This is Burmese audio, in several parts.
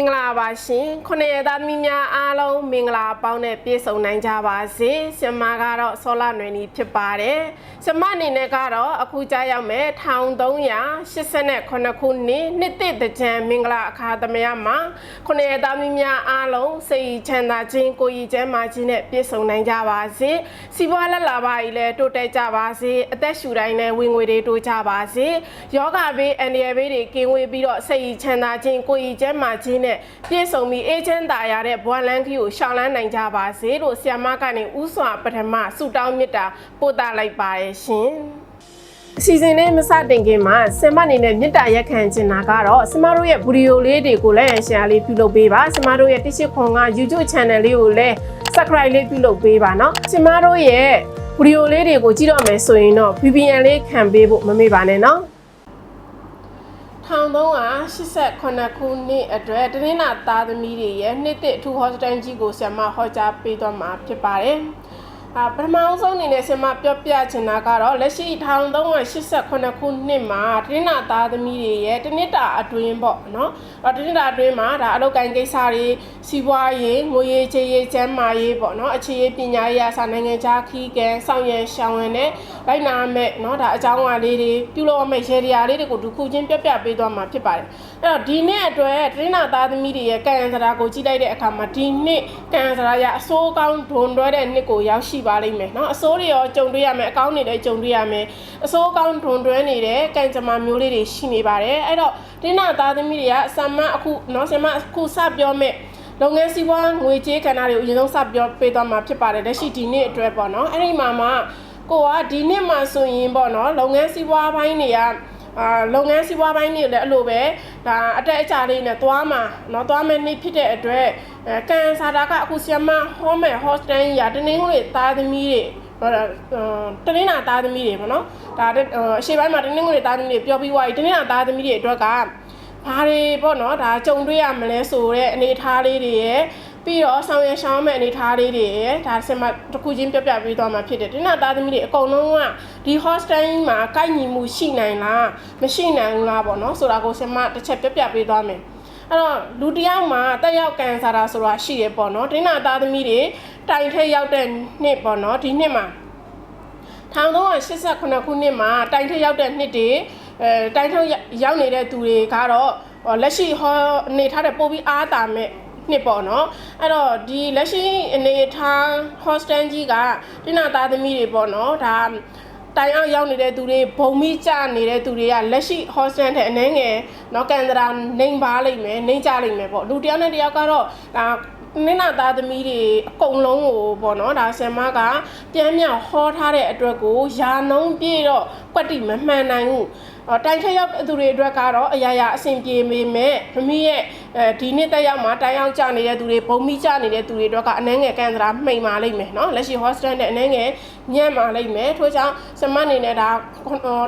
မင်္ဂလာပါရှင်ခုနှစ်ရက်သားသမီးများအားလုံးမင်္ဂလာပေါင်းနဲ့ပြည့်စုံနိုင်ကြပါစေဆင်မကတော့ဆောလာနွယ်နီဖြစ်ပါတယ်ဆင်မအနေနဲ့ကတော့အခုကြားရောက်မဲ့1389ခုနှစ်နှစ်သစ်တကြံမင်္ဂလာအခါသမယမှာခုနှစ်ရက်သားသမီးများအားလုံးစိတ်ချမ်းသာခြင်းကိုယ်ရည်ကျန်းမာခြင်းနဲ့ပြည့်စုံနိုင်ကြပါစေစီးပွားလက်လာပါကြီးလည်းတိုးတက်ကြပါစေအသက်ရှူတိုင်းနဲ့ဝင်ငွေတွေတိုးကြပါစေယောဂဘေးအန္တရာယ်ဘေးတွေကင်းဝေးပြီးတော့စိတ်ချမ်းသာခြင်းကိုယ်ရည်ကျန်းမာခြင်းနပြည့်စုံပြီးအေးချမ်းသာရတဲ့ဘဝလန်းခီကိုရှောင်လန်းနိုင်ကြပါစေလို့ဆ iam မကနေဥစွာပထမဆုတောင်းမေတ္တာပို့သလိုက်ပါရဲ့ရှင်အစီအစဉ်လေးမစတင်ခင်မှာဆင်မအနေနဲ့မေတ္တာရက်ခံချင်တာကတော့ဆင်မတို့ရဲ့ဗီဒီယိုလေးတွေကိုလည်းရှယ်လေးပြုလုပ်ပေးပါဆင်မတို့ရဲ့တရှိခွန်က YouTube Channel လေးကိုလည်း Subscribe လေးပြုလုပ်ပေးပါเนาะဆင်မတို့ရဲ့ဗီဒီယိုလေးတွေကိုကြည့်တော့မယ်ဆိုရင်တော့ VPN လေးခံပေးဖို့မမေ့ပါနဲ့เนาะ 1389ခုနှစ်အတွက်တနင်္လာသားသမီးတွေရဲ့နှစ်တစ်အထူးဟော့စတန်ကြီးကိုဆရာမဟောကြားပေးသွားမှာဖြစ်ပါတယ်။ အာပထမအောင်ဆုံးအနေနဲ့ဆရာမပြောပြချင်တာကတော့လက်ရှိ1389ခုနှစ်မှာတနင်္လာသားသမီးတွေရဲ့တနစ်တာအတွင်းပေါ့နော်။အဲ့တနစ်တာအတွင်းမှာဒါအလုပ်ကိုင်ကိစ္စတွေစီးပွားရေးငွေရေးချေရေးကျန်းမာရေးပေါ့နော်။အခြေရေးပညာရေးအစားနိုင်ငံခြားခီးကန်ဆောင်ရန်ရှောင်ဝင်နဲ့လိုက်နာမဲ့နော်ဒါအကြောင်းအရာလေးတွေပြုလုပ်မဲ့ရေဒီယာလေးတွေကိုဒုခုချင်းပြပြပေးသွားမှာဖြစ်ပါတယ်။ အဲ့တော့ဒီနှစ်အတွက်တရင်းနာသားသမီးတွေရဲ့ကံစရာကိုကြည့်လိုက်တဲ့အခါမှာဒီနှစ်ကံစရာရအစိုးကောင်းဒွန်တွဲတဲ့နှစ်ကိုရောက်ရှိပါလိမ့်မယ်နော်။အစိုးတွေရောကြုံတွေ့ရမယ်အကောင်းတွေလည်းကြုံတွေ့ရမယ်။အစိုးကောင်းဒွန်တွဲနေတဲ့ကံကြမ္မာမျိုးလေးတွေရှိနေပါတယ်။အဲ့တော့တရင်းနာသားသမီးတွေကဆမ်မအခုနော်ဆမ်မအခုစပြောမဲ့လုပ်ငန်းစီးပွားငွေကြေးကဏ္ဍတွေကိုအရင်ဆုံးစပြောပေးသွားမှာဖြစ်ပါတယ်လက်ရှိဒီနှစ်အတွက်ပေါ့နော်အဲ့ဒီမှာမှကိုကဒီနှစ်မှာဆိုရင်ပေါ့နော်လုပ်ငန်းစီးပွားပိုင်းတွေက အာလုပ်ငန်းစီးပွားပိုင်းတွေလည်းအဲ့လိုပဲဒါအတက်အကျလေးနဲ့သွားမှာเนาะသွားမယ်နေ့ဖြစ်တဲ့အတွက်အဲကန်ဆာတာကအခုဆီယမဟောမယ်ဟော့စတန်ကြီးရာတနင်္ဂနွေသားသမီးတွေဟောတနင်္လာသားသမီးတွေပေါ့နော်ဒါအရှိပိုင်းမှာတနင်္ဂနွေသားသမီးတွေပြောပြီးွားပြီတနင်္လာသားသမီးတွေအတွက်ကဘာတွေပေါ့နော်ဒါကြုံတွေ့ရမလဲဆိုတဲ့အနေအထားလေးတွေရဲ့ ပြီးတော့ဆောင်ရရှောင်းမဲ့အနေအထားလေးတွေရဲ့ဒါဆင်မတစ်ခုချင်းပြပြပေးသွားမှာဖြစ်တယ်တင်းနာသားသမီးတွေအကုန်လုံးကဒီ hostel မှာကိုက်ညီမှုရှိနိုင်လားမရှိနိုင်ဘူးလားပေါ့နော်ဆိုတာကိုဆင်မတစ်ချက်ပြပြပေးသွားမယ်အဲ့တော့လူတယောက်မှာတက်ရောက်ကန်စားတာဆိုတာရှိရပေါ့နော်တင်းနာသားသမီးတွေတိုင်ထက်ရောက်တဲ့နှစ်ပေါ့နော်ဒီနှစ်မှာ1389ခုနှစ်မှာတိုင်ထက်ရောက်တဲ့နှစ်တွေအဲတိုင်ထက်ရောက်နေတဲ့သူတွေကတော့လက်ရှိဟောနေထားတဲ့ပို့ပြီးအားတာမဲ့ နှစ်ပေါ့နော်အဲ့တော့ဒီလက်ရှိအနေထား hostel ကြီးကတိနာသားသမီးတွေပေါ့နော်ဒါတိုင်အောင်ရောက်နေတဲ့သူတွေဘုံမိကြနေတဲ့သူတွေကလက်ရှိ hostel ထဲအနှဲငယ်နော်ကန်ဒရာနှိမ်ပါလိမ့်မယ်နှိမ်ကြလိမ့်မယ်ပေါ့လူတယောက်နဲ့တယောက်ကတော့ဒါနင်းနာသားသမီးတွေအကုန်လုံးကိုပေါ့နော်ဒါဆင်မကပြန်ပြန်ဟောထားတဲ့အတွက်ကိုယာနှုံးပြေတော့ကွက်တိမမှန်နိုင်ဘူးတိုင်ထက်ရောက်သူတွေအတွက်ကတော့အရာရာအဆင်ပြေပေမဲ့မမီးရဲ့ အဲဒီနှစ်သက်ရောက်မှာတိုင်းအောင်ကြနေတဲ့သူတွေဘုံမိကြနေတဲ့သူတွေတော့ကအနှဲငယ်ကန်စရာမှိန်ပါလိမ့်မယ်နော်လက်ရှိ hostel နဲ့အနှဲငယ်ညံ့ပါလိမ့်မယ်ထို့ကြောင့်စမတ်အနေနဲ့ဒါ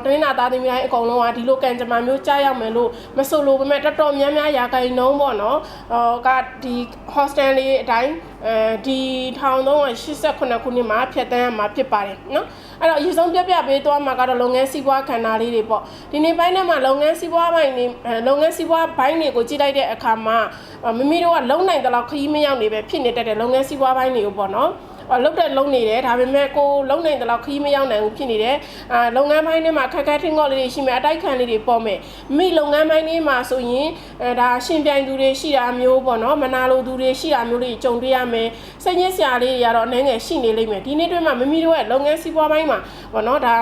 တင်းနာသားသမီးတိုင်းအကုန်လုံးကဒီလိုကန်ကြမှာမျိုးကြားရောက်မယ်လို့မဆိုလိုပေမဲ့တော်တော်များများရာခိုင်နှုန်းပေါ့နော်ဟောကဒီ hostel လေးအတိုင်းအဲဒီ1389ခုနှစ်မှာဖြတ်တန်းမှာဖြစ်ပါတယ်နော်အဲ့တော့အရေးဆုံးပြပြပေးသွားမှာကတော့လုပ်ငန်းစီးပွားခန္ဓာလေးတွေပေါ့ဒီနေ့ပိုင်းထဲမှာလုပ်ငန်းစီးပွားပိုင်းတွေလုပ်ငန်းစီးပွားပိုင်းတွေကိုကြည့်လိုက်တဲ့အခါမှာမမီတို့ကလုံနိုင်တဲ့လောက်ခရီးမရောက်နေပဲဖြစ်နေတတ်တဲ့လုပ်ငန်းစီးပွားပိုင်းတွေကိုပေါ့နော်လောက်တဲ့လုံနေတယ်ဒါပေမဲ့ကိုလုံနိုင်တဲ့လောက်ခီးမရောက်နိုင်ဘူးဖြစ်နေတယ်အာလုပ်ငန်းပိုင်းထဲမှာခက်ခဲထင်းငေါ့လေးတွေရှိမယ်အတိုက်ခံလေးတွေပေါ်မယ်မိလုပ်ငန်းပိုင်းလေးမှာဆိုရင်အဲဒါရှင်ပြိုင်သူတွေရှိတာမျိုးပေါ့နော်မနာလိုသူတွေရှိတာမျိုးတွေကြုံတွေ့ရမယ်စိတ်ညစ်စရာလေးတွေကတော့အနေငယ်ရှိနေလိမ့်မယ်ဒီနေ့တွင်းမှာမမီတို့ရဲ့လုပ်ငန်းစီးပွားပိုင်းမှာပေါ့နော်ဒါ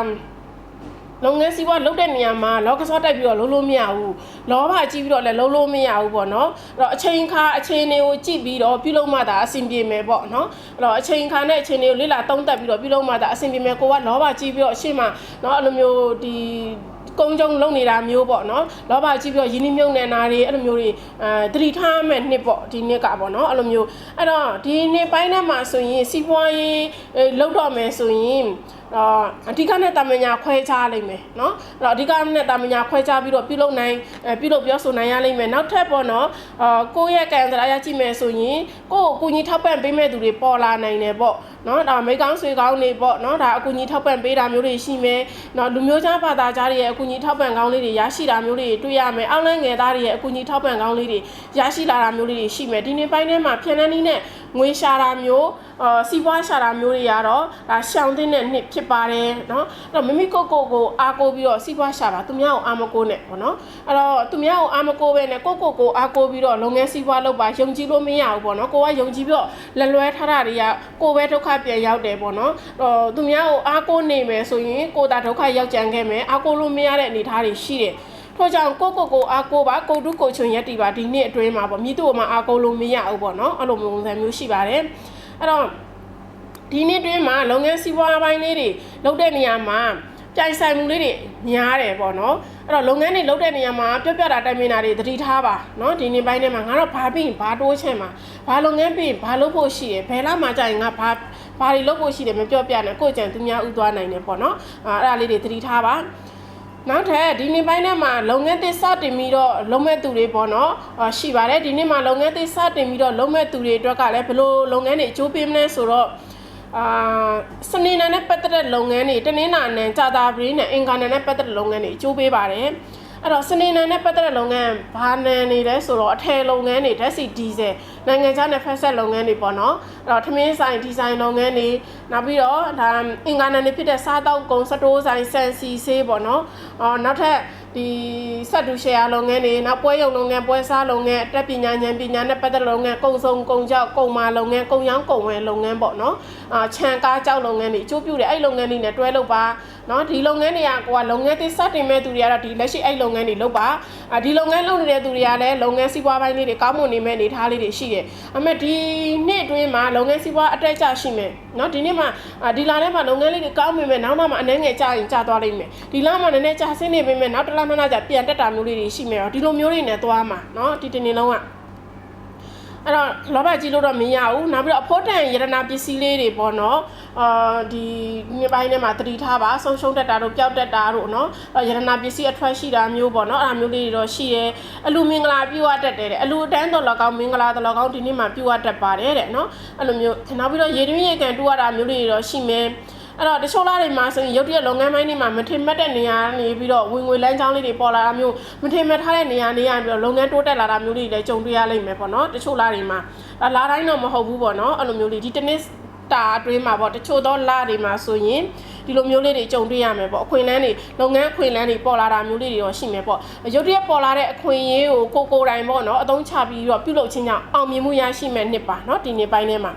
လုပ်ငန်းစီးပွားလုပ်တဲ့နေရာမှာလောကစောတိုက်ပြီးတော့လုံးလို့မရဘူးလောဘကြီးပြီးတော့လည်းလုံးလို့မရဘူးပေါ့နော်အဲ့တော့အချိန်ခါအချိန်တွေကိုကြည့်ပြီးတော့ပြုလုပ်မှသာအဆင်ပြေမယ်ပေါ့နော်အဲ့တော့အချိန်ခါနဲ့အချိန်တွေကိုလေ့လာသုံးသပ်ပြီးတော့ပြုလုပ်မှသာအဆင်ပြေမယ်ကိုကလောဘကြီးပြီးတော့အရှိမနော်အဲ့လိုမျိုးဒီကုန်းကြုံလုံနေတာမျိုးပေါ့နော်လောဘကြီးပြီးတော့ယင်းနှမြုံနေတာတွေအဲ့လိုမျိုးတွေအဲသတိထားမဲ့နှစ်ပေါ့ဒီနှစ်ကပေါ့နော်အဲ့လိုမျိုးအဲ့တော့ဒီနှစ်ပိုင်းထဲမှာဆိုရင်စီးပွားရေးလှုပ်တော့မယ်ဆိုရင် ဟ တော့အဓိကနဲ့တာမညာခွဲခြားလိမ့်မယ်เนาะအဲ့တော့အဓိကနဲ့တာမညာခွဲခြားပြီးတော့ပြုလုပ်နိုင်အဲပြုလုပ်ပြောဆိုနိုင်ရလိမ့်မယ်နောက်ထပ်ပေါ့နော်အာကိုယ့်ရဲ့ကံစရာရကြည့်မယ်ဆိုရင်ကိုယ့်ကိုကူညီထောက်ပံ့ပေးမဲ့သူတွေပေါ်လာနိုင်တယ်ပေါ့နော်ဒါမိကောင်းဆွေကောင်းတွေပေါ့နော်ဒါအကူအညီထောက်ပံ့ပေးတာမျိုးတွေရှိမယ်နော်လူမျိုးခြားဘာသာခြားတွေရဲ့အကူအညီထောက်ပံ့ကောင်းလေးတွေရရှိတာမျိုးတွေတွေ့ရမယ်အောက်လန်းငယ်သားတွေရဲ့အကူအညီထောက်ပံ့ကောင်းလေးတွေရရှိလာတာမျိုးလေးတွေရှိမယ်ဒီနေ့ပိုင်းထဲမှာဖြန်းနှန်းနည်းနဲ့ငွေရှာတာမျိုးအာစီးပွားရှာတာမျိုးတွေကတော့ဒါရှောင်တဲ့နှစ်ဖြစ် စ်ပါတယ်နော်အဲ့တော့မိမိကိုယ့်ကိုယ်ကိုအားကိုးပြီးတော့စီးပွားရှာပါသူများကိုအားမကိုးနဲ့ပေါ့နော်အဲ့တော့သူများကိုအားမကိုးပဲနဲ့ကိုယ့်ကိုယ်ကိုအားကိုးပြီးတော့လုပ်ငန်းစီးပွားလုပ်ပါယုံကြည်လို့မရဘူးပေါ့နော်ကိုကယုံကြည်ပြီးတော့လက်လွဲထားတာတွေကကိုယ်ပဲဒုက္ခပြန်ရောက်တယ်ပေါ့နော်အဲ့တော့သူများကိုအားကိုးနေမယ်ဆိုရင်ကိုယ်သာဒုက္ခရောက်ကြံခဲ့မယ်အားကိုးလို့မရတဲ့အနေအထားတွေရှိတယ်ထို့ကြောင့်ကိုကိုကိုအားကိုပါကိုတုကိုချွန်ရက်တီပါဒီနေ့အတွင်းမှာပေါ့မြည်တို့မှာအားကိုလို့မရဘူးပေါ့နော်အဲ့လိုမျိုးပုံစံမျိုးရှိပါတယ်အဲ့တော့ ဒီနေ့တွင်းမှာလုပ်ငန်းစီးပွားပိုင်းလေးတွေလုပ်တဲ့နေရာမှာပြိုင်ဆိုင်မှုလေးတွေများတယ်ပေါ့နော်အဲ့တော့လုပ်ငန်းတွေလုပ်တဲ့နေရာမှာပြပြတာတိုင်ပင်တာတွေသတိထားပါနော်ဒီနေ့ပိုင်းထဲမှာငါတော့ဘာပြီးရင်ဘာတိုးချင်မှာဘာလုပ်ငန်းပြီးရင်ဘာလုပ်ဖို့ရှိရယ်ဘယ်လာမှကြာရင်ငါဘာဘာတွေလုပ်ဖို့ရှိတယ်မပြောပြနဲ့ကိုယ့်ကြံသူများဥသွားနိုင်တယ်ပေါ့နော်အဲ့ဒါလေးတွေသတိထားပါနောက်ထပ်ဒီနေ့ပိုင်းထဲမှာလုပ်ငန်းသစ်စတင်ပြီးတော့လုပ်မဲ့သူတွေပေါ့နော်အာရှိပါတယ်ဒီနေ့မှာလုပ်ငန်းသစ်စတင်ပြီးတော့လုပ်မဲ့သူတွေအတွက်ကလည်းဘယ်လိုလုပ်ငန်းတွေအကျိုးပေးမလဲဆိုတော့ အာစနေနေ့နဲ့ပတ်သက်တဲ့လုပ်ငန်းတွေတနင်္လာနေ့ကြာတာပရင်းနဲ့အင်္ဂါနေ့နဲ့ပတ်သက်တဲ့လုပ်ငန်းတွေအကျိုးပေးပါတယ်အဲ့တော့စနေနေ့နဲ့ပတ်သက်တဲ့လုပ်ငန်းဘာနယ်နေလဲဆိုတော့အထည်လုပ်ငန်းတွေဓာတ်ဆီဒီဇယ် နိုင်ငံခြားနဲ့ဖက်ဆက်လုပ်ငန်းတွေပေါ့နော်အဲ့တော့ထမင်းဆိုင်ဒီဇိုင်းလုပ်ငန်းတွေနောက်ပြီးတော့ဒါအင်္ဂါနေ့ဖြစ်တဲ့စားတောက်ကုန်စတိုးဆိုင်ဆန်စီဆေးပေါ့နော်အော်နောက်ထပ်ဒီဆက်တူရှယ်ယာလုပ်ငန်းတွေနောက်ပွဲရုံလုပ်ငန်းပွဲစားလုပ်ငန်းအတက်ပညာဉာဏ်ပညာနဲ့ပတ်သက်လုပ်ငန်းကုံစုံကုံကြောက်ကုံမာလုပ်ငန်းကုံရောင်းကုံဝယ်လုပ်ငန်းပေါ့နော်အာခြံကားကြောက်လုပ်ငန်းတွေအကျိုးပြုတယ်အဲ့လုပ်ငန်းတွေနဲ့တွဲလုပ်ပါနော်ဒီလုပ်ငန်းတွေကကိုကလုပ်ငန်းတွေစတင်မဲ့သူတွေကတော့ဒီလက်ရှိအဲ့လုပ်ငန်းတွေလုပ်ပါအာဒီလုပ်ငန်းလုပ်နေတဲ့သူတွေကလည်းလုပ်ငန်းစီးပွားပိုင်းလေးတွေကောင်းမွန်နေမဲ့အနေထားလေးတွေရှိတယ်အမေဒီနှစ်အတွင်းမှာလုပ်ငန်းစီးပွားအတက်အကျရှိမယ်နော်ဒီနေ့မှာအာဒီလာထဲမှာလုပ်ငန်းလေးတွေကောင်းမြင်မဲ့နောက်မှအနှဲငယ်ကြာရင်ကြာသွားလိမ့်မယ်ဒီလမှာနည်းနည်းကြာဆင်းနေပေမဲ့နောက်တစ်လမှနောက်ကြာပြန်တက်တာမျိုးလေးတွေရှိမယ်တော့ဒီလိုမျိုးတွေနဲ့သွားမှာနော်ဒီတစ်နေ့လုံးက အဲ့တော့လောဘကြီးလို့တော့မရဘူးနောက်ပြီးတော့အဖို့တန်ရတနာပစ္စည်းလေးတွေပေါ့နော်အာဒီဒီပိုင်းထဲမှာတတိထားပါဆုံးရှုံးတက်တာတို့ပျောက်တက်တာတို့နော်အဲ့ရတနာပစ္စည်းအထွက်ရှိတာမျိုးပေါ့နော်အဲ့ဒါမျိုးလေးတွေတော့ရှိရဲအလူမင်္ဂလာပြုတ်တက်တယ်တဲ့အလူအတန်းတော်လောက်ကောင်းမင်္ဂလာတော်လောက်ကောင်းဒီနေ့မှာပြုတ်တက်ပါတယ်တဲ့နော်အဲ့လိုမျိုးနောက်ပြီးတော့ရေတွင်းရေကန်တူရတာမျိုးလေးတွေတော့ရှိမယ် အဲ့တော့တချို့လားတွေမှာဆိုရင်ရုပ်တရက်လုပ်ငန်းပိုင်းတွေမှာမထင်မှတ်တဲ့နေရာနေပြီးတော့ဝင်ငွေလမ်းကြောင်းလေးတွေပေါ်လာတာမျိုးမထင်မှတ်ထားတဲ့နေရာနေရပြီးတော့လုပ်ငန်းတိုးတက်လာတာမျိုးတွေလည်းကြုံတွေ့ရလိမ့်မယ်ပေါ့နော်တချို့လားတွေမှာလာတိုင်းတော့မဟုတ်ဘူးပေါ့နော်အဲ့လိုမျိုးလေးဒီတနစ်တာအတွင်းမှာပေါ့တချို့သောလတွေမှာဆိုရင်ဒီလိုမျိုးလေးတွေကြုံတွေ့ရမယ်ပေါ့အခွင့်အလန်းတွေလုပ်ငန်းအခွင့်အလန်းတွေပေါ်လာတာမျိုးလေးတွေတော့ရှိမယ်ပေါ့ရုပ်တရက်ပေါ်လာတဲ့အခွင့်အရေးကိုကိုကိုယ်တိုင်ပေါ့နော်အသုံးချပြီးတော့ပြုလုပ်ခြင်းကြောင့်အောင်မြင်မှုရရှိမယ်နှစ်ပါနော်ဒီနေ့ပိုင်းထဲမှာ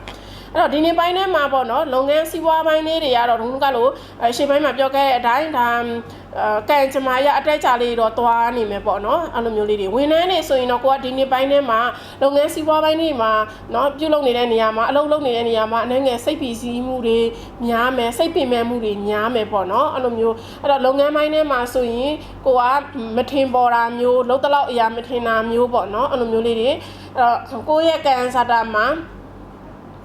အဲ့တော့ဒီနေ့ပိုင်းထဲမှာပေါ့နော်လုပ်ငန်းစီးပွားပိုင်းလေးတွေကတော့ဒုံကလို့ရှေ့ပိုင်းမှာပြောခဲ့တဲ့အတိုင်းဒါအဲကံကြမ္မာရအတက်ကြလေးတော့သွားနေမယ်ပေါ့နော်အဲ့လိုမျိုးလေးတွေဝန်ထမ်းတွေဆိုရင်တော့ကိုကဒီနေ့ပိုင်းထဲမှာလုပ်ငန်းစီးပွားပိုင်းတွေမှာနော်ပြုလုပ်နေတဲ့နေရာမှာအလုပ်လုပ်နေတဲ့နေရာမှာအနေငယ်စိတ်ပီစီးမှုတွေများမယ်စိတ်ပင်ပန်းမှုတွေများမယ်ပေါ့နော်အဲ့လိုမျိုးအဲ့တော့လုပ်ငန်းပိုင်းထဲမှာဆိုရင်ကိုကမထင်ပေါ်တာမျိုးလုံးတလောက်အရာမထင်တာမျိုးပေါ့နော်အဲ့လိုမျိုးလေးတွေအဲ့တော့ကိုယ့်ရဲ့ကံစားတာမှာ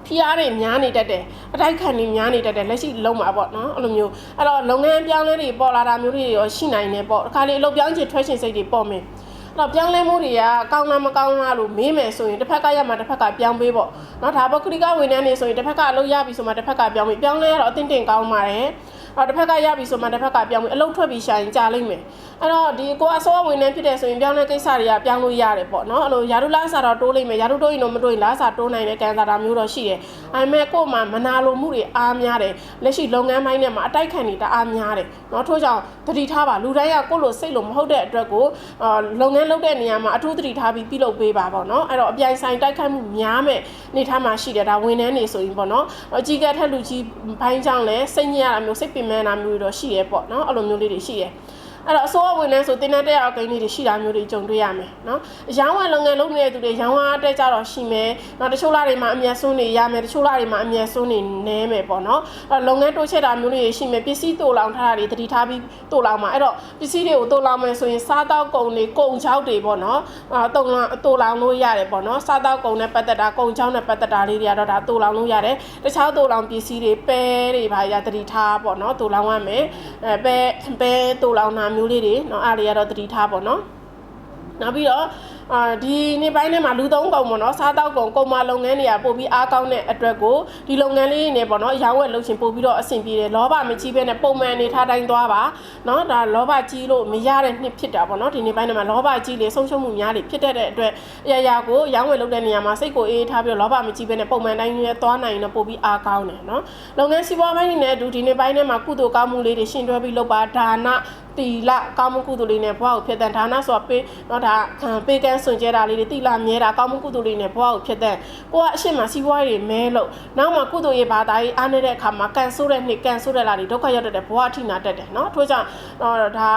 ဖိအားတွေများနေတတ်တယ်အတိုက်ခံတွေများနေတတ်တယ်လက်ရှိလုံးမှာပေါ့နော်အဲ့လိုမျိုးအဲ့တော့လုပ်ငန်းပြောင်းလဲတွေပေါ်လာတာမျိုးတွေရောရှိနိုင်တယ်ပေါ့အခါလေးအလုပ်ပြောင်းချင်ထွက်ချင်စိတ်တွေပေါ့မယ်အဲ့တော့ပြောင်းလဲမှုတွေကကောင်းလားမကောင်းလားလို့မေးမယ်ဆိုရင်တစ်ဖက်ကရမှာတစ်ဖက်ကပြောင်းပေးပေါ့နော်ဒါပေါ့ခရီးကဝန်ထမ်းတွေဆိုရင်တစ်ဖက်ကအလုပ်ရပြီဆိုမှတစ်ဖက်ကပြောင်းပေးပြောင်းလဲရတော့အသင့်တင်ကောင်းပါတယ် အော်တစ်ဖက်ကရပြီဆိုမှတစ်ဖက်ကပြောင်းပြီးအလုပ်ထွက်ပြီးရှာရင်ကြာလိမ့်မယ်အဲ့တော့ဒီကိုအစောဝင်နေဖြစ်တယ်ဆိုရင်ပြောင်းလဲကိစ္စတွေကပြောင်းလို့ရတယ်ပေါ့နော်အဲ့လိုယာရုလားစာတော့တိုးလိမ့်မယ်ယာရုတိုးရင်တော့မတိုးရင်လားစာတိုးနိုင်တဲ့ကန်စာတာမျိုးတော့ရှိတယ်အဲ့မဲ့ကို့မှာမနာလိုမှုတွေအားများတယ်လက်ရှိလုပ်ငန်းပိုင်းထဲမှာအတိုက်ခံတွေတအားများတယ်နော်ထို့ကြောင့်သတိထားပါလူတိုင်းကကို့လိုစိတ်လိုမဟုတ်တဲ့အတွက်ကိုအာလုပ်ငန်းလုပ်တဲ့နေရာမှာအထူးသတိထားပြီးပြုလုပ်ပေးပါပေါ့နော်အဲ့တော့အပြိုင်ဆိုင်တိုက်ခိုက်မှုများမဲ့နေထားမှာရှိတယ်ဒါဝန်ထမ်းတွေဆိုရင်ပေါ့နော်အကြီးကထက်လူကြီးဘိုင်းကြောင့်လည်းစိတ်ညစ်ရတာမျိုးစိတ်ပင်ပန်းတာမျိုးတွေတော့ရှိရဲပေါ့နော်အဲ့လိုမျိုးလေးတွေရှိရဲ အဲ့တော့အစိုးရဝန်ထမ်းဆိုတင်းတဲ့တက်ရောက်ကိန်းလေးတွေရှိတာမျိုးတွေကြုံတွေ့ရမယ်နော်အရောင်းဝယ်လုပ်ငန်းလုပ်နေတဲ့သူတွေရောင်းဝယ်တက်ကြတော့ရှိမယ်နောက်တချို့လာတွေမှာအမျက်စွန်းတွေရမယ်တချို့လာတွေမှာအမျက်စွန်းတွေနည်းမယ်ပေါ့နော်အဲ့လုပ်ငန်းတိုးချဲ့တာမျိုးတွေရှိမယ်ပစ္စည်းတူလောင်ထားတာတွေတတိထားပြီးတူလောင်မှာအဲ့တော့ပစ္စည်းတွေကိုတူလောင်မယ်ဆိုရင်စားတောက်ကုန်တွေကုန်ချောက်တွေပေါ့နော်အာတုံလောင်တူလောင်လို့ရတယ်ပေါ့နော်စားတောက်ကုန်နဲ့ပတ်သက်တာကုန်ချောက်နဲ့ပတ်သက်တာလေးတွေကတော့ဒါတူလောင်လို့ရတယ်တခြားတူလောင်ပစ္စည်းတွေပဲတွေပါရတတိထားပေါ့နော်တူလောင်ရမယ်အဲပဲပဲတူလောင်တာမလေးတွေเนาะအားတွေကတော့တတိထားပေါ့နော်နောက်ပြီးတော့အာဒီနေ့ပိုင်းထဲမှာလူသုံးကုန်ပေါ့နော်စားတောက်ကုန်ကုန်မလုပ်ငန်းတွေကပို့ပြီးအားကောင်းတဲ့အတွက်ကိုဒီလုပ်ငန်းလေးတွေပေါ့နော်ရောင်းဝယ်လုပ်ရှင်ပို့ပြီးတော့အဆင်ပြေတယ်လောဘမကြီးပဲနဲ့ပုံမှန်နေထားတိုင်းသွားပါနော်ဒါလောဘကြီးလို့မရတဲ့နှစ်ဖြစ်တာပေါ့နော်ဒီနေ့ပိုင်းထဲမှာလောဘကြီးလေဆုံးရှုံးမှုများတွေဖြစ်တတ်တဲ့အတွက်အရာရာကိုရောင်းဝယ်လုပ်တဲ့နေရာမှာစိတ်ကိုအေးထားပြီးတော့လောဘမကြီးပဲနဲ့ပုံမှန်တိုင်းနဲ့သွားနိုင်တော့ပို့ပြီးအားကောင်းတယ်နော်လုပ်ငန်းစီးပွားပိုင်းတွေနဲ့အတူဒီနေ့ပိုင်းထဲမှာကုသိုလ်ကောင်းမှုလေးတွေရှင်တွဲပြီးလုပ်ပါဒါန တီလကောင်းမှုကုသိုလ်လေးနဲ့ဘဝကိုဖြစ်တဲ့ဒါနဆိုတာပေးတော့ဒါပေးကန်းစွန့်ကြဲတာလေးတွေတီလမြဲတာကောင်းမှုကုသိုလ်လေးနဲ့ဘဝကိုဖြစ်တဲ့ကိုကအရှိမစီးပွားရေးမဲလို့နောက်မှကုသိုလ်ရေးဘာသာရေးအားနေတဲ့အခါမှာကန်ဆိုးတဲ့နှစ်ကန်ဆိုးတဲ့လာတွေဒုက္ခရောက်တဲ့ဘဝအထိနာတတ်တယ်နော်ထို့ကြောင့်တော့ဒါ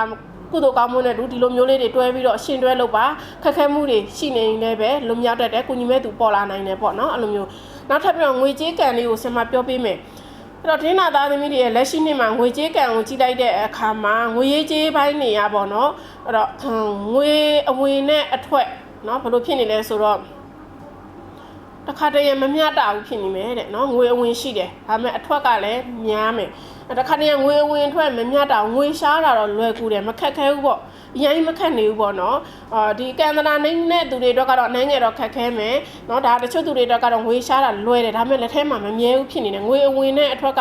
ကုသိုလ်ကောင်းမှုနဲ့တူဒီလိုမျိုးလေးတွေတွဲပြီးတော့ရှင်တွဲလုပ်ပါခက်ခဲမှုတွေရှိနေရင်လည်းပဲလွန်မြောက်တတ်တယ်ကုညီမဲ့သူပေါ်လာနိုင်တယ်ပေါ့နော်အဲ့လိုမျိုးနောက်ထပ်ပြီးတော့ငွေကြေးကံလေးကိုဆင်မပြောပေးမယ် အဲ့တော့ဒင်းနာသားသမီးတွေရဲ့လက်ရှိနှစ်မှာငွေကြေးကံကိုကြီးလိုက်တဲ့အခါမှာငွေရေးကြေးပိုင်းနေရပေါ့နော်အဲ့တော့ငွေအဝင်နဲ့အထွက်နော်ဘလို့ဖြစ်နေလဲဆိုတော့တခါတည်းမမျှတဘူးဖြစ်နေမယ်တဲ့နော်ငွေအဝင်ရှိတယ်ဒါပေမဲ့အထွက်ကလည်းများမယ်တခါတည်းငွေအဝင်အထွက်မမျှတငွေရှားတာတော့လွယ်ကူတယ်မခက်ခဲဘူးပေါ့ အရင်မခက်နေဘူးပေါ့နော်အာဒီကန်တနာနိုင်တဲ့သူတွေတော့ကတော့နိုင်ငယ်တော့ခက်ခဲမယ်နော်ဒါတချို့သူတွေတော့ကတော့ငွေရှားတာလွယ်တယ်ဒါပေမဲ့လက်ထဲမှာမမြဲဘူးဖြစ်နေတယ်ငွေအဝင်နဲ့အထွက်က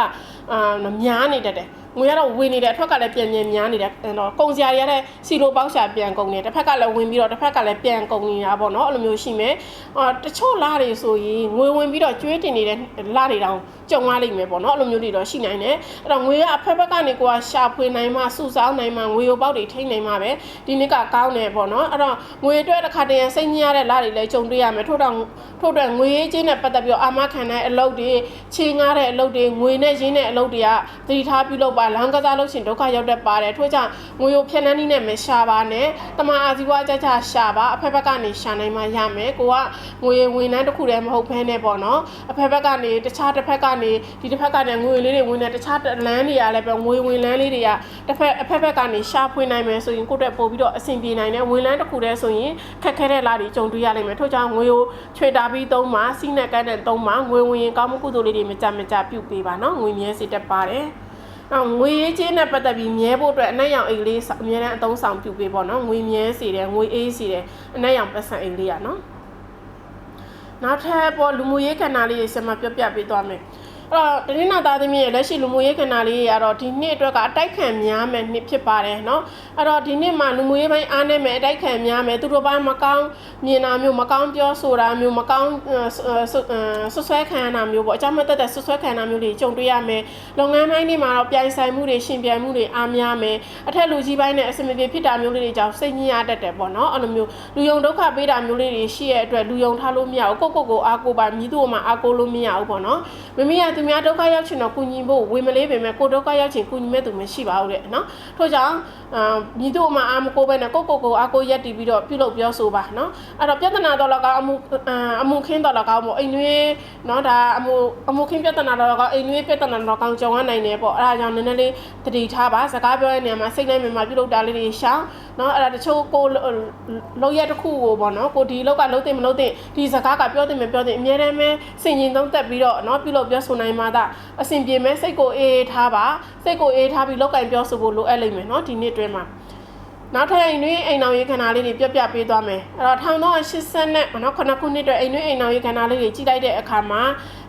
အာများနေတတ်တယ်ငွေကတော့ဝင်နေတယ်အထွက်ကလည်းပြန်ပြန်များနေတယ်အဲ့တော့ကုန်စရာတွေလည်းစီလိုပေါက်ရှာပြန်ကုန်နေတစ်ဖက်ကလည်းဝင်ပြီးတော့တစ်ဖက်ကလည်းပြန်ကုန်နေတာပေါ့နော်အဲ့လိုမျိုးရှိမယ်အာတချို့လားတွေဆိုရင်ငွေဝင်ပြီးတော့ကျွေးတင်နေတဲ့လားတွေတောင် ကြုံရလိမ့်မယ်ပေါ့နော်အဲ့လိုမျိုးတွေတော့ရှိနိုင်တယ်အဲ့တော့ငွေကအဖက်ဖက်ကနေကိုကရှာဖွေနိုင်မှစုဆောင်းနိုင်မှငွေကိုပေါက်တွေထိန်းနိုင်မှပဲဒီနှစ်ကကောင်းတယ်ပေါ့နော်အဲ့တော့ငွေအတွက်တစ်ခါတည်းစိတ်ညစ်ရတဲ့လားတွေလည်းကြုံတွေ့ရမယ်ထို့တော့ထို့တော့ငွေရေးချင်းနဲ့ပတ်သက်ပြီးတော့အာမခံတဲ့အလုပ်တွေချင်းငားတဲ့အလုပ်တွေငွေနဲ့ရင်းတဲ့အလုပ်တွေကသတိထားပြုလုပ်ပါလမ်းကစားလို့ရှင်ဒုက္ခရောက်တတ်ပါတယ်ထို့ကြောင့်ငွေကိုဖြတ်နှန်းနည်းနဲ့မရှာပါနဲ့တမန်အာဇီဝကြကြရှာပါအဖက်ဖက်ကနေရှာနိုင်မှရမယ်ကိုကငွေဝင်နှန်းတစ်ခုတည်းမဟုတ်ဘဲနဲ့ပေါ့နော်အဖက်ဖက်ကနေတခြားတစ်ဖက်ကနေဒီတစ်ဖက်ကနဲ့ငွေလေးတွေဝင်နေတခြားလမ်းတွေကလည်းပဲငွေဝင်လမ်းလေးတွေကတစ်ဖက်အဖက်ဖက်ကနေရှာဖွေနိုင်မယ်ဆိုရင်ကိုယ့်တက်ပို့ပြီးတော့အဆင်ပြေနိုင်တယ်ဝင်လန်းတစ်ခုတည်းဆိုရင်ခက်ခဲတဲ့လားတွေကြုံတွေ့ရလိမ့်မယ်ထို့ကြောင့်ငွေကိုချွေတာပြီးသုံးမှာစီးနဲ့ကန်းနဲ့သုံးမှာငွေဝင်ရင်ကောင်းမှုကုသိုလ်လေးတွေမကြမကြပြုတ်ပေးပါနော်ငွေမြဲစေတတ်ပါတယ်အော်ငွေရေးချင်းနဲ့ပတ်သက်ပြီးမြဲဖို့အတွက်အနက်ရောင်အိတ်လေးအများနဲ့အသုံးဆောင်ပြုပေးပေါ့နော်ငွေမြဲစေတယ်ငွေအေးစေတယ်အနက်ရောင်ပတ်စံအိတ်လေးอ่ะနော်နောက်ထပ်ပေါ်လူမှုရေးကဏ္ဍလေးတွေဆက်မပြောပြပေးသွားမယ်အဲ့ တော့တရင်းနာသားသမီးရဲ့လက်ရှိလူမှုရေးကဏ္ဍလေးတွေကတော့ဒီနှစ်အတွက်ကအတိုက်ခံများမယ်နှစ်ဖြစ်ပါတယ်เนาะအဲ့တော့ဒီနှစ်မှာလူမှုရေးပိုင်းအားနည်းမယ်အတိုက်ခံများမယ်သူတို့ပိုင်းမကောင်းမြင်တာမျိုးမကောင်းပြောဆိုတာမျိုးမကောင်းဆွဆွဲခံရတာမျိုးပေါ့အကြမ်းမတက်တဲ့ဆွဆွဲခံရတာမျိုးတွေကြုံတွေ့ရမယ်လုပ်ငန်းပိုင်းတွေမှာတော့ပြိုင်ဆိုင်မှုတွေရှင်ပြိုင်မှုတွေအားများမယ်အထက်လူကြီးပိုင်းနဲ့အစမပြေဖြစ်တာမျိုးလေးတွေကြောင့်စိတ်ညစ်ရတတ်တယ်ပေါ့เนาะအဲ့လိုမျိုးလူယုံဒုက္ခပေးတာမျိုးလေးတွေရှိရဲ့အတွက်လူယုံထားလို့မရဘူးကိုယ့်ကိုယ်ကိုအားကိုးပါမြည်သူ့မှာအားကိုးလို့မရဘူးပေါ့เนาะမမီးက သူများဒုက္ခရောက်ချင်တော့ကုညီဖို့ဝေမလေးပင်မဲ့ကိုဒုက္ခရောက်ချင်ကုညီမဲ့သူမရှိပါဘူးတဲ့နော်ထို့ကြောင့်အာမြည်တို့မှာအာမကိုပဲနဲ့ကိုကိုကိုအာကိုရက်တီပြီးတော့ပြုလုပ်ပြောဆိုပါနော်အဲ့တော့ပြဿနာတော့လကောင်းအမှုအမှုခင်းတော့လကောင်းမို့အိမ်နွေးနော်ဒါအမှုအမှုခင်းပြဿနာတော့လကောင်းအိမ်နွေးပြဿနာတော့ကောင်းကြုံရနိုင်တယ်ပေါ့အဲ့ဒါကြောင့်နည်းနည်းလေးတတိထားပါစကားပြောတဲ့နေရာမှာစိတ်နဲ့မြန်မာပြုလုပ်တာလေးတွေရှောင်း နော်အဲ့ဒါတချို့ကိုလောက်ရက်တစ်ခုကိုပေါ့နော်ကိုဒီလောက်ကလုံးသိမလို့သိဒီစကားကပြောသိမပြောသိအများတမ်းပဲစင်ရင်သုံးသက်ပြီးတော့နော်ပြုလုပ်ပြောဆိုနိုင်မှသာအဆင်ပြေမဲ့စိတ်ကိုအေးထားပါစိတ်ကိုအေးထားပြီးလောက်ကင်ပြောဆိုဖို့လိုအပ်လိမ့်မယ်နော်ဒီနေ့တွင်းမှာ နောက်ထပ်အိမ်တွင်းအိမ်တော်ရေးခန္ဓာလေးတွေပြပြပေးသွားမယ်အဲ့တော့1980နဲ့နော်ခုနှစ်ခုနှစ်အတွက်အိမ်တွင်းအိမ်တော်ရေးခန္ဓာလေးတွေကြီးလိုက်တဲ့အခါမှာ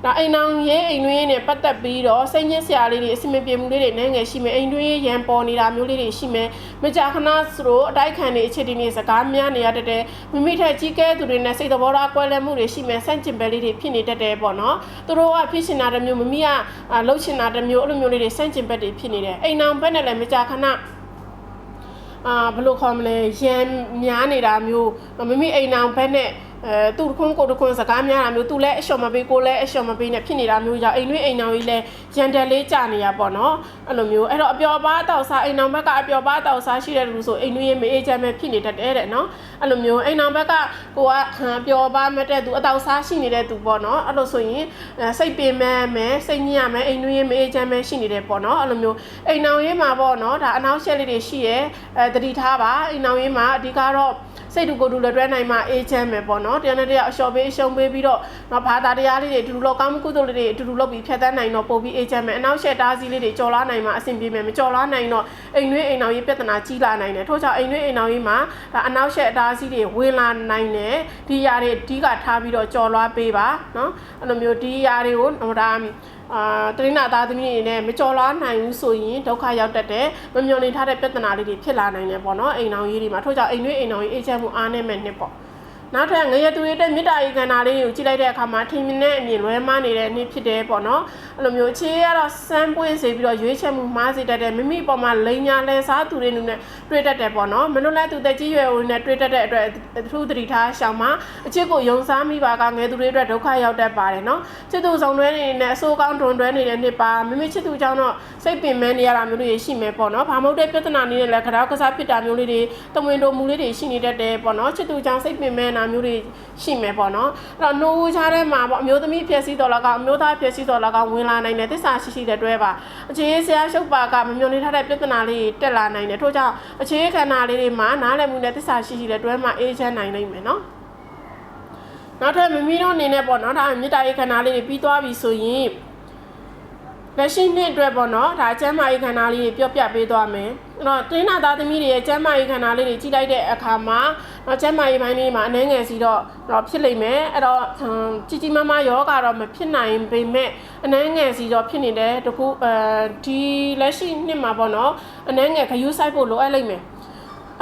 နောက်အိမ်တော်ရေးအိမ်တွင်းနဲ့ပတ်သက်ပြီးတော့စိတ်ညစ်စရာလေးတွေအဆင်မပြေမှုလေးတွေနည်းငယ်ရှိမယ်အိမ်တွင်းရန်ပေါ်နေတာမျိုးလေးတွေရှိမယ်မကြာခဏဆိုတော့အတိုက်ခံနေအခြေအနေတွေစကားများနေရတဲ့တဲ့မိမိထက်ကြီးကဲသူတွေနဲ့စိတ်သဘောထားကွဲလွဲမှုတွေရှိမယ်ဆန့်ကျင်ဘက်လေးတွေဖြစ်နေတတ်တယ်ပေါ့နော်သူတို့ကဖြစ်ရှင်တာတစ်မျိုးမမိကလှုပ်ရှင်တာတစ်မျိုးအဲ့လိုမျိုးလေးတွေဆန့်ကျင်ဘက်တွေဖြစ်နေတယ်အိမ်တော်ဘက်နဲ့လည်းမကြာခဏ အာဘယ်လိုခေါ်မလဲရန်များနေတာမျိုးမိမိအိမ်အောင်ဘက်နဲ့ အဲသူတခွန်းကိုတခွန်းစကားများတာမျိုးသူလည်းအလျှော်မပေးကိုလည်းအလျှော်မပေးနဲ့ဖြစ်နေတာမျိုးကြောင့်အိမ်တွင်းအိမ်တော်ကြီးလည်းရန်တယ်လေးကြာနေရပေါ့နော်အဲ့လိုမျိုးအဲ့တော့အပျော်ပါတောက်စားအိမ်တော်ဘက်ကအပျော်ပါတောက်စားရှိတဲ့လူဆိုအိမ်တွင်းမအေးချမ်းပဲဖြစ်နေတတ်တယ်တဲ့နော်အဲ့လိုမျိုးအိမ်တော်ဘက်ကကိုကအပျော်ပါမတဲ့သူအတောက်စားရှိနေတဲ့သူပေါ့နော်အဲ့လိုဆိုရင်စိတ်ပင်မဲ့မယ်စိတ်ညစ်ရမယ်အိမ်တွင်းမအေးချမ်းပဲရှိနေတယ်ပေါ့နော်အဲ့လိုမျိုးအိမ်တော်ရေးမှာပေါ့နော်ဒါအနောက်ရှက်လေးတွေရှိရဲအဲတတိထားပါအိမ်တော်ရေးမှာအဓိကတော့ စိတ်တူကိုယ်တူလက်တွဲနိုင်မှာအေးချမ်းမယ်ပေါ့နော်တရားနဲ့တရားအလျှော်ပေးအရှုံးပေးပြီးတော့နော်ဘာသာတရားလေးတွေအတူတူလောက်ကောင်းမှုကုသိုလ်လေးတွေအတူတူလုပ်ပြီးဖြတ်သန်းနိုင်တော့ပို့ပြီးအေးချမ်းမယ်အနောက်ရှက်တားစီးလေးတွေကြော်လာနိုင်မှာအဆင်ပြေမယ်မကြော်လာနိုင်တော့အိမ်တွင်းအိမ်တော်ရေးပြဿနာကြီးလာနိုင်တယ်ထို့ကြောင့်အိမ်တွင်းအိမ်တော်ရေးမှာဒါအနောက်ရှက်တားစီးတွေဝင်လာနိုင်တယ်ဒီຢာတွေအဓိကထားပြီးတော့ကြော်လွားပေးပါနော်အဲ့လိုမျိုးဒီຢာတွေကိုဟိုဒါ အာတရိနာသားသမီးတွေနဲ့မကြော်လွားနိုင်ဘူးဆိုရင်ဒုက္ခရောက်တတ်တယ်မမျော်လင့်ထားတဲ့ပြဿနာလေးတွေဖြစ်လာနိုင်တယ်ပေါ့နော်အိမ်တော်ရေးတွေမှာထို့ကြောင့်အိမ်တွင်းအိမ်တော်ရေးအေးချမ်းမှုအားနည်းမဲ့နှစ်ပေါ့ နောက်ထပ်ငရဲသူတွေတဲ့မေတ္တာရေးကဏ္ဍလေးကိုကြည့်လိုက်တဲ့အခါမှာထင်မြင်တဲ့အမြင်လွဲမှားနေတဲ့နေ့ဖြစ်တယ်ပေါ့နော်အဲ့လိုမျိုးအခြေရတော့စမ်းပွင့်စေပြီးတော့ရွေးချယ်မှုမှားစေတတ်တယ်မိမိပေါ်မှာလိန်ညာလဲစားသူတွေနုနဲ့တွေ့တတ်တယ်ပေါ့နော်မလို့လဲသူတက်ကြီးရွယ်ဝင်နဲ့တွေ့တတ်တဲ့အတွက်သူသတိထားရှောင်မှာအချစ်ကိုယုံစားမိပါကငယ်သူတွေအတွက်ဒုက္ခရောက်တတ်ပါတယ်နော်ချစ်သူဆောင်တွဲနေနဲ့အဆိုးကောင်းတွန်တွဲနေတဲ့နှစ်ပါမိမိချစ်သူကြောင့်တော့စိတ်ပင်ပန်းနေရတာမျိုးတွေရှိမယ်ပေါ့နော်ဘာမဟုတ်တဲ့ပြဿနာနေနဲ့လည်းခရောက်ကစားဖြစ်တာမျိုးလေးတွေတမင်တော်မူလေးတွေရှိနေတတ်တယ်ပေါ့နော်ချစ်သူကြောင့်စိတ်ပင်ပန်းတာမျိုးတွေရှိမယ်ပေါ့နော်အဲ့တော့နိုးချားထဲမှာပေါ့အမျိုးသမီးဖြစ်စီတော်လာကောင်အမျိုးသားဖြစ်စီတော်လာကောင်ဝင်လာနိုင်တယ်တစ္ဆာရှိရှိတဲ့တွဲပါအခြေဆရာရှုပ်ပါကမမျောနေထားတဲ့ပြဿနာလေးတွေတက်လာနိုင်တယ်ထို့ကြောင့်အခြေခန္ဓာလေးတွေမှာနားလည်မှုနဲ့တစ္ဆာရှိရှိတဲ့တွဲမှာအေးချမ်းနိုင်နိုင်မယ်နော်နောက်ထပ်မမီတို့အနေနဲ့ပေါ့နော်ဒါမေတ္တာရေးခန္ဓာလေးတွေပြီးသွားပြီဆိုရင် လက်ရှိနှစ်အတွက်ပေါ့နော်ဒါကျမ်းမာရေးခန္ဓာလေးတွေပြောပြပေးသွားမယ်အဲ့တော့တင်းနာသားသမီးတွေရဲ့ကျမ်းမာရေးခန္ဓာလေးတွေကြီးလိုက်တဲ့အခါမှာတော့ကျမ်းမာရေးပိုင်းလေးမှာအနှဲငယ်စီတော့တော့ဖြစ်လိမ့်မယ်အဲ့တော့ကြီးကြီးမားမားယောဂတော့မဖြစ်နိုင်ပေမဲ့အနှဲငယ်စီတော့ဖြစ်နေတယ်တခုအဲဒီလက်ရှိနှစ်မှာပေါ့နော်အနှဲငယ်ခယူးဆိုင်ဖို့လိုအပ်လိမ့်မယ်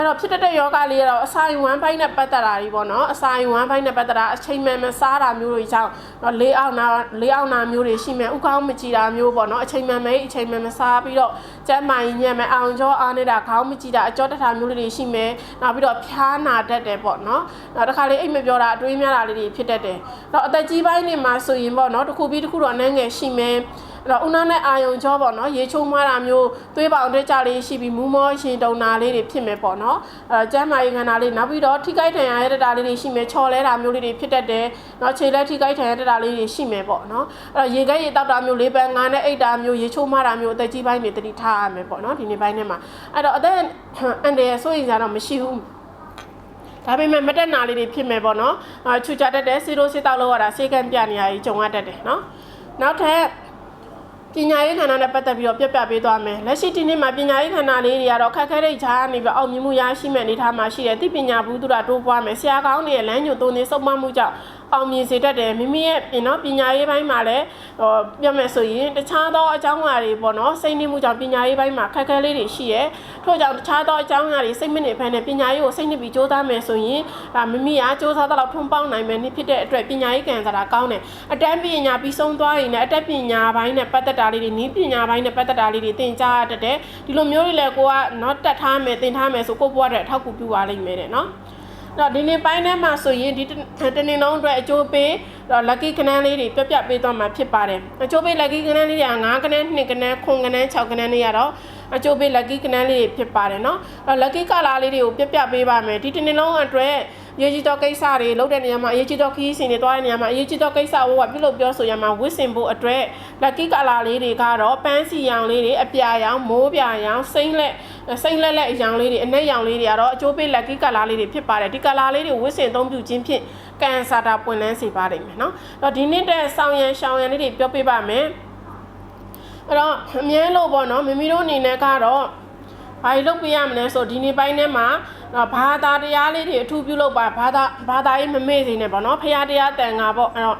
အဲ့တော့ဖြစ်တတ်တဲ့ယောဂလေးကတော့အဆိုင်ဝမ်းပိုင်းနဲ့ပတ်သက်တာကြီးပေါ့နော်အဆိုင်ဝမ်းပိုင်းနဲ့ပတ်သက်တာအချိန်မှန်မစားတာမျိုးတွေကြောင့်တော့လေးအောင်နာလေးအောင်နာမျိုးတွေရှိမယ်ဥကောင်းမကြည်တာမျိုးပေါ့နော်အချိန်မှန်မဲအချိန်မှန်မစားပြီးတော့ကျန်းမာရင်ညံ့မယ်အောင်ကြောအားနေတာခေါင်းမကြည်တာအကြောတထာမျိုးလေးတွေရှိမယ်နောက်ပြီးတော့ဖျားနာတတ်တယ်ပေါ့နော်နောက်တစ်ခါလေးအိတ်မပြောတာအတွေးများတာလေးတွေဖြစ်တတ်တယ်တော့အသက်ကြီးပိုင်းနေမှာဆိုရင်ပေါ့နော်တစ်ခုပြီးတစ်ခုတော့အနှဲငယ်ရှိမယ်အဲ့တော့ဦးနာနဲ့အာယုံကြောပေါ့နော်ရေချုံမတာမျိုးသွေးပေါင်တက်ကြလေးရှိပြီးမူးမောရှင်တုံနာလေးတွေဖြစ်မယ်ပေါ့နော်အဲကျမ်းမာရေးခန္ဓာလေးနောက်ပြီးတော့ထိခိုက်ထန်ရတဲ့တာလေးတွေရှိမယ်ချော်လဲတာမျိုးလေးတွေဖြစ်တတ်တယ်နော်ခြေလက်ထိခိုက်ထန်ရတဲ့တာလေးတွေရှိမယ်ပေါ့နော်အဲ့တော့ရေခဲရေတောက်တာမျိုးလေးပန်းငါနဲ့အိတ်တာမျိုးရေချုံမတာမျိုးအသက်ကြီးပိုင်းတွေတတိထားရမယ်ပေါ့နော်ဒီနေ့ပိုင်းထဲမှာအဲ့တော့အသက်အန်တယ်ဆိုရင်ကြတော့မရှိဘူးဒါပေမဲ့မတက်နာလေးတွေဖြစ်မယ်ပေါ့နော်အချူချတတ်တယ်စီရိုစစ်တောက်လို့ရတာစေကံပြနေရကြီးဂျုံရတတ်တယ်နော်နောက်ထပ် ပညာရေးခန္ဓာနဲ့ပတ်သက်ပြီးတော့ပြပြပေးသွားမယ်လက်ရှိဒီနေ့မှာပညာရေးခန္ဓာလေးတွေကတော့ခက်ခဲတဲ့ခြားနေပြီးအောင်မြင်မှုရရှိမဲ့အနေထားမှာရှိတယ်သိပညာဘူးသူရတိုးပွားမယ်ဆရာကောင်းတွေရဲ့လမ်းညွှန်သွင်းနေစုံမမှုကြောင့် အောင်မြင်စေတတ်တယ်မိမိရဲ့ပြင်နော်ပညာရေးပိုင်းမှာလည်းဟောပြောမယ်ဆိုရင်တခြားသောအကြောင်းအရာတွေပေါ့နော်စိတ်နှိမှုကြောင့်ပညာရေးပိုင်းမှာခက်ခဲလေးတွေရှိရဲထို့ကြောင့်တခြားသောအကြောင်းအရာတွေစိတ်မနစ်ဖန်နဲ့ပညာရေးကိုစိတ်နှစ်ပြီးစူးစမ်းမယ်ဆိုရင်ဒါမိမိကစူးစမ်းတော့ထုံပေါင်းနိုင်မယ်နေ့ဖြစ်တဲ့အတွက်ပညာရေးကံစားတာကောင်းတယ်အတန်းပညာပြီးဆုံးသွားရင်လည်းအတက်ပညာပိုင်းနဲ့ပတ်သက်တာလေးတွေနည်းပညာပိုင်းနဲ့ပတ်သက်တာလေးတွေသင်ကြားတတ်တယ်ဒီလိုမျိုးတွေလည်းကိုကနော်တက်ထားမယ်သင်ထားမယ်ဆိုကိုဘွားတဲ့အထောက်အကူပြုပါလိမ့်မယ်တဲ့နော် တော့ဒီနေ့ပိုင်းထဲမှာဆိုရင်ဒီတနေ့လုံးအတွက်အကျိုးပေးတော့ lucky ကနန်းလေးတွေပြပြပေးသွားမှာဖြစ်ပါတယ်အကျိုးပေး lucky ကနန်းလေးတွေက9ကနန်း2ကနန်း9ကနန်း6ကနန်းလေးရတော့အကျိုးပေး lucky ကနန်းလေးတွေဖြစ်ပါတယ်เนาะအဲ့ lucky ကလာလေးတွေကိုပြပြပေးပါမယ်ဒီတနေ့လုံးအတွက် ရေးကြီးသောကိစ္စတွေလုပ်တဲ့နေရာမှာအရေးကြီးသောခီးစင်တွေတွားတဲ့နေရာမှာအရေးကြီးသောကိစ္စဝဝပြုလုပ်ပြောဆိုရမှာဝစ်စင်ဖို့အတွက် lucky color လေးတွေကတော့ပန်းစီရောင်လေးတွေအပြာရောင်မိုးပြာရောင်စိမ့်လက်စိမ့်လက်လက်အရောင်လေးတွေအနက်ရောင်လေးတွေကတော့အချိုးပေး lucky color လေးတွေဖြစ်ပါတယ်ဒီ color လေးတွေဝစ်စင်သုံးပြုခြင်းဖြင့်ကန်ဆာတာပွင့်လန်းစေပါတယ်မယ်နော်အဲ့တော့ဒီနေ့တဲ့ဆောင်ရန်ရှောင်ရန်လေးတွေပြောပြပါမယ်အဲ့တော့အမြဲလို့ပေါ့နော်မိမိတို့အနေနဲ့ကတော့ ဘာလို့လုပ်ပြရမလဲဆိုဒီနေ့ပိုင်းထဲမှာဘာသာတရားလေးတွေအထူးပြုလုပ်ပါဘာသာဘာသာရေးမမေ့စေနဲ့ပေါ့နော်ဖရာတရားတန်ခါပေါ့အဲ့တော့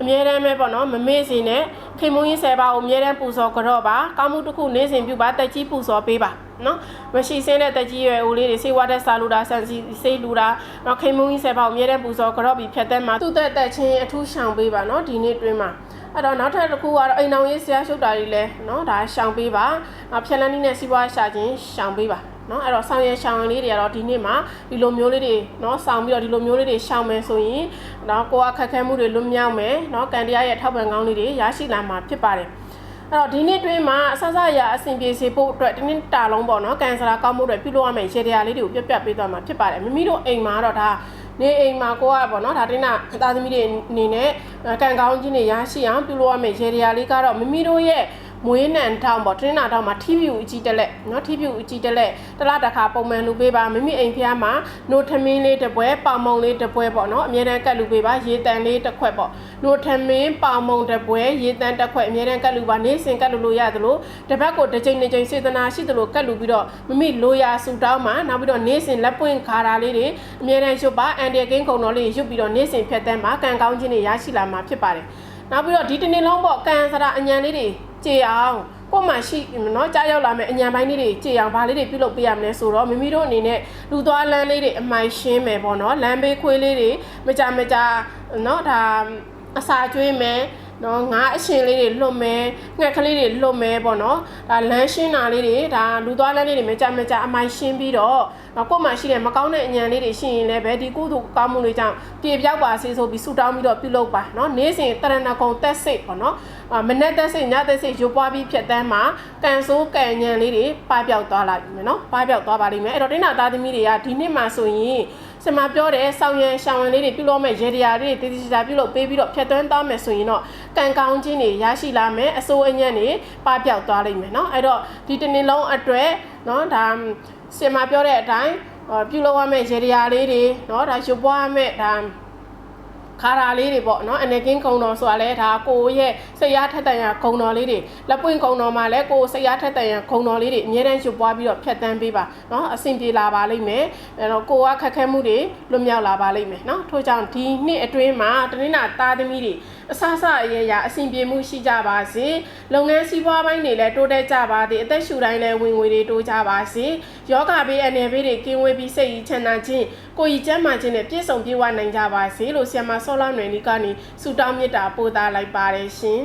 အမြဲတမ်းပဲပေါ့နော်မမေ့စေနဲ့ခင်မုန်းကြီးဆယ်ပါးကိုအမြဲတမ်းပူဇော်ကြော့ပါကောင်းမှုတစ်ခုနေ့စဉ်ပြုပါတက်ကြီးပူဇော်ပေးပါနော်မရှိစင်းတဲ့တက်ကြီးရွယ်ဦးလေးတွေစေဝါတဲ့စာလူတာဆန်စီစေးလူတာတော့ခင်မုန်းကြီးဆယ်ပါးကိုအမြဲတမ်းပူဇော်ကြော့ပြီးဖြတ်သက်မှာသူ့သက်တက်ချင်းအထူးရှောင်ပေးပါနော်ဒီနေ့တွင်းမှာ အဲ့တော့နောက်ထပ်တစ်ခုကတော့အိမ်အောင်ရေးဆရာရှုပ်တာတွေလဲเนาะဒါရှောင်ပေးပါနောက်ဖြက်လန်းနည်းနဲ့စီးပွားရှာခြင်းရှောင်ပေးပါ เนาะအဲ့တော့ဆောင်ရရှောင်းလေးတွေကတော့ဒီနေ့မှာဒီလိုမျိုးလေးတွေเนาะဆောင်ပြီးတော့ဒီလိုမျိုးလေးတွေရှောင်းမယ်ဆိုရင်เนาะကိုယ်ကခက်ခဲမှုတွေလွတ်မြောက်မယ်เนาะကန်တရားရဲ့ထောက်ပံ့ကောင်းလေးတွေရရှိလာမှာဖြစ်ပါတယ်အဲ့တော့ဒီနေ့တွင်းမှာအဆဆရအဆင်ပြေစေဖို့အတွက်ဒီနေ့တာလုံးပေါ့နော်ကန်ဆာကောင်းမှုတွေပြုလုပ်ရမယ်ရေတရားလေးတွေကိုပြပြပေးသွားမှာဖြစ်ပါတယ်မိမိတို့အိမ်မှာတော့ဒါ နေအိမ်မှာကိုကပေါ့နော်ဒါတင်းနာသားသမီးတွေအနေနဲ့ကန်ကောင်းခြင်းတွေရရှိအောင်ပြုလုပ်ရမယ်ရေတရားလေးကတော့မိမိတို့ရဲ့ မွေးနံထောင်ပေါ့တင်းနာထောင်မှာထီပြူအကြီးတက်လက်နော်ထီပြူအကြီးတက်လက်တလားတစ်ခါပုံမှန်လူပေးပါမိမိအိမ်ဖျားမှာနိုထမင်းလေးတစ်ပွဲပေါင်မုံလေးတစ်ပွဲပေါ့နော်အမြဲတမ်းကတ်လူပေးပါရေတန်လေးတစ်ခွက်ပေါ့နိုထမင်းပေါင်မုံတစ်ပွဲရေတန်တစ်ခွက်အမြဲတမ်းကတ်လူပါနေ့စဉ်ကတ်လူလို့ရသလိုတစ်ဘက်ကိုတစ်ချိန်တစ်ချိန်စေတနာရှိသလိုကတ်လူပြီးတော့မိမိလိုရာဆူတောင်းမှာနောက်ပြီးတော့နေ့စဉ်လက်ပွင့်ခါတာလေးတွေအမြဲတမ်းရွတ်ပါအန်ဒီကင်းခုံတော်လေးရွတ်ပြီးတော့နေ့စဉ်ဖြတ်တန်းမှာကံကောင်းခြင်းတွေရရှိလာမှာဖြစ်ပါတယ်နောက်ပြီးတော့ဒီတနေ့လုံးပေါ့ကံစရာအញ្ញံလေးတွေ ကြည်အောင်ကိုယ်မှရှိနော်ကြားရောက်လာမယ်အញ្ញံပိုင်းလေးတွေကြည်အောင်ဘာလေးတွေပြုလုပ်ပေးရမလဲဆိုတော့မိမိတို့အနေနဲ့လူသွားလမ်းလေးတွေအမိုင်ရှင်းမယ်ပေါ့နော်လမ်းဘေးခွေးလေးတွေမကြမကြနော်ဒါအစာကျွေးမယ် နော်ငါအရှင်လေးတွေလွတ်မယ်ငှက်ကလေးတွေလွတ်မယ်ပေါ့နော်ဒါလမ်းရှင်းတာလေးတွေဒါလူသွားလမ်းလေးတွေမကြမကြအမိုင်ရှင်းပြီးတော့နော်ကို့မှာရှိတဲ့မကောင်းတဲ့အညံလေးတွေရှိရင်လည်းပဲဒီကုသိုလ်ကောင်းမှုတွေကြောင့်ပြေပြောက်ပါစေဆိုပြီးဆူတောင်းပြီးတော့ပြုလုပ်ပါနော်နေ့စဉ်တရဏဂုံတက်စိတ်ပေါ့နော်အာမနေ့တက်စိတ်ညတက်စိတ်ရုပ်ပွားပြီးဖြတ်တန်းမှာကန်ဆိုးကန်ညံလေးတွေပပြောက်သွားလိုက်မယ်နော်ပပြောက်သွားပါလိမ့်မယ်အဲ့တော့တင်းနာသားသမီးတွေကဒီနှစ်မှာဆိုရင် စမပြောတဲ့ဆောင်းရန်ရှောင်းရန်လေးတွေပြုလုပ်မဲ့ရေတရာလေးတွေတည်တည်ချာပြုလုပ်ပေးပြီးတော့ဖြတ်သွန်းသွားမယ်ဆိုရင်တော့ကံကောင်းခြင်းတွေရရှိလာမယ်အစိုးအညံ့တွေပပြောက်သွားလိမ့်မယ်เนาะအဲ့တော့ဒီတစ်နေ့လုံးအတွက်เนาะဒါစမပြောတဲ့အတိုင်းပြုလုပ်ရမယ့်ရေတရာလေးတွေเนาะဒါရုပ်ပွားရမယ့်ဒါ ခါရာလေးတွေပေါ့နော်အနေကင်းကုံတော်ဆိုတာလဲဒါကိုရဲ့စိတ်ရထက်တန်ရဂုံတော်လေးတွေလက်ပွင့်ဂုံတော်မှာလဲကိုစိတ်ရထက်တန်ရဂုံတော်လေးတွေအများတန်းရွပွားပြီးတော့ဖြတ်တန်းပေးပါနော်အဆင်ပြေလာပါလိမ့်မယ်အဲတော့ကိုကခက်ခဲမှုတွေလွတ်မြောက်လာပါလိမ့်မယ်နော်ထို့ကြောင့်ဒီနှစ်အတွင်းမှာတနင်္လာသားသမီးတွေအဆဆအရရအဆင်ပြေမှုရှိကြပါစေလုပ်ငန်းစီးပွားပိုင်းတွေလည်းတိုးတက်ကြပါစေအသက်ရှူတိုင်းလည်းဝင်ငွေတွေတိုးကြပါစေယောဂဘေးအနေဘေးတွေကင်းဝေးပြီးစိတ်ကြီးချမ်းသာခြင်းကိုယ်ကြီးကျန်းမာခြင်းနဲ့ပြည့်စုံပြေဝနိုင်ကြပါစေလို့ဆီယမဆောလာနယ်နီကနေဆုတောင်းမေတ္တာပို့သလိုက်ပါတယ်ရှင်